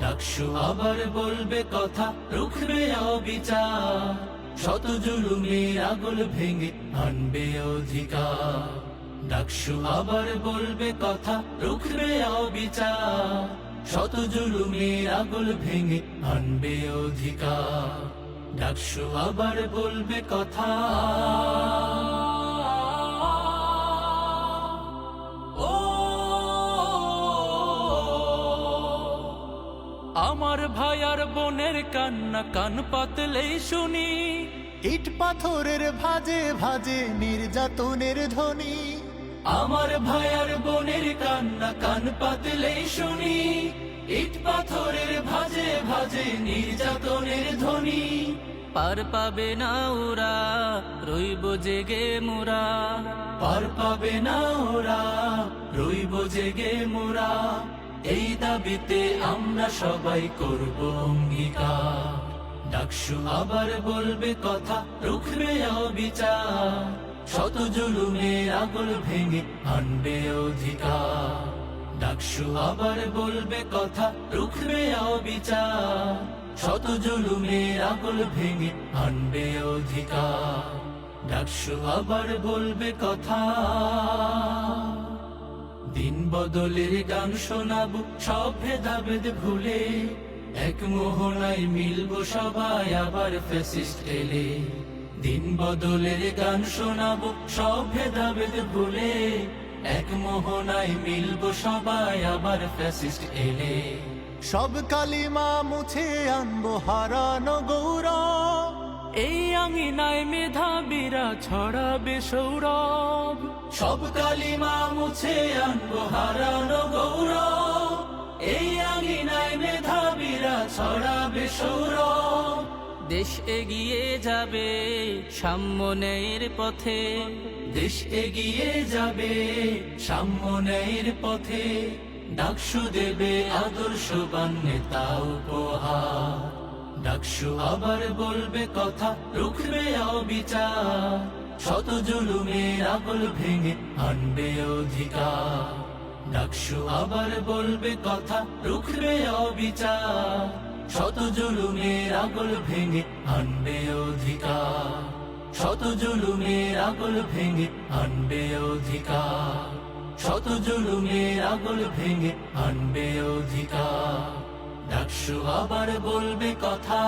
ডাকসু আবার বলবে কথা, রুখবে অবিচার। শত জুলুমের আগল ভেঙে আনবে অধিকার। ডাকসু আবার বলবে কথা, রুখবে অবিচার। শত জুলুমের আগল ভেঙে আনবে অধিকার ডাকসু আবার বলবে কথা। ও আমার ভাই আর বোনের কান্না কান পাতলেই শুনি। ইট পাথরের ভাজে ভাজে নির্যাতনের ধ্বনি। আমার ভাই আর বোনের কান্না কান পাতলেই শুনি, ইট পাথরের ভাজে ভাজে নির্যাতনের ধ্বনি। পার পাবে না ওরা, রইব জেগে মোরা। পার পাবে না ওরা, রইব জেগে মোরা। এই দাবিতে আমরা সবাই করব অঙ্গীকার। ডাকসু আবার বলবে কথা, রুখবে অবিচার। শত জুলুমের আগল ভেঙে আনবে অধিকার ডাকসু আবার বলবে কথা, রুখবে অবিচার। শত জুলুমের আগল ভেঙে আনবে অধিকার ডাকসু আবার বলবে কথা। দিন বদলের গান শোনাবো, সব ভেদাভেদ ভুলে। এক মোহনায় মিলবো সবাই আবার ফেসিস্ট এলে। দিন বদলের গান শোনাবো সব ভেদাভেদ ভুলে। এক মোহনায় মিলব সবাই আবার ফ্যাসিস্ট এলে। সব কালিমা মুছে আনব হারানো গৌরব। এই আঙিনায় মেধাবীরা ছড়াবে সৌরভ। সব কালিমা মুছে আনব হারানো গৌরব। এই আঙিনায় মেধাবীরা ছড়াবে সৌরভ। দেশ এগিয়ে যাবে সাম্যনের পথে। দেশ এগিয়ে যাবে সাম্যনের পথে। ডাকসু দেবে আদর্শবান নেতা উপহার। ডাকসু আবার বলবে কথা, রুখবে অবিচার। শত জুলুমের আগল ভেঙে আনবে অধিকার। ডাকসু আবার বলবে কথা, রুখবে অবিচার। শত জুলুমের আগল ভেঙে আনবে অধিকার। শত জুলুমের আগল ভেঙে আনবে অধিকার। শত জুলুমের আগল ভেঙে আনবে অধিকার। ডাকসু আবার বলবে কথা।